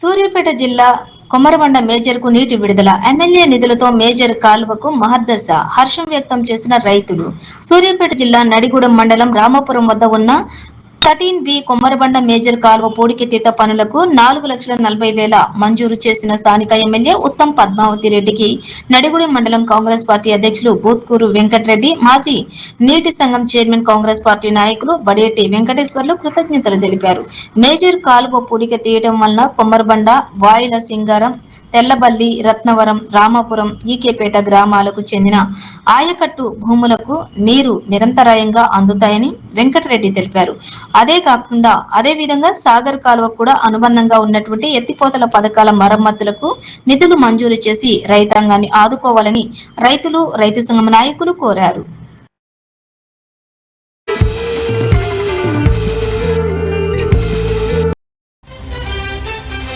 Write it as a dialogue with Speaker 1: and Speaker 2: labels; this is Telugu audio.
Speaker 1: సూర్యాపేట జిల్లా కొమరబండ మేజర్కు నీటి విడుదల. ఎమ్మెల్యే నిధులతో మేజర్ కాలువకు మహర్దశ హర్షం వ్యక్తం చేసిన రైతులు. సూర్యాపేట జిల్లా నడిగూడెం మండలం రామాపురం వద్ద ఉన్న థర్టీన్ బి కొమ్మరబండ మేజర్ కాలువ పూడికెతీత పనులకు నాలుగు లక్షల నలభై వేల మంజూరు చేసిన స్థానిక ఎమ్మెల్యే ఉత్తమ్ పద్మావతి రెడ్డికి నడిగుడి మండలం కాంగ్రెస్ పార్టీ అధ్యక్షులు బూత్కూరు వెంకటరెడ్డి మాజీ నీటి సంఘం చైర్మన్ కాంగ్రెస్ పార్టీ నాయకులు బడేటి వెంకటేశ్వర్లు కృతజ్ఞతలు తెలిపారు. మేజర్ కాలువ పూడిక తీయడం వలన కొమ్మరబండ వాయిల సింగారం తెల్లబల్లి రత్నవరం రామాపురం ఈకేపేట గ్రామాలకు చెందిన ఆయకట్టు భూములకు నీరు నిరంతరాయంగా అందుతాయని వెంకటరెడ్డి తెలిపారు. అదే కాకుండా అదే విధంగా సాగర్ కాలువ కూడా అనుబంధంగా ఉన్నటువంటి ఎత్తిపోతల పథకాల మరమ్మతులకు నిధులు మంజూరు చేసి రైతాంగాన్ని ఆదుకోవాలని రైతులు రైతు సంఘం నాయకులు కోరారు.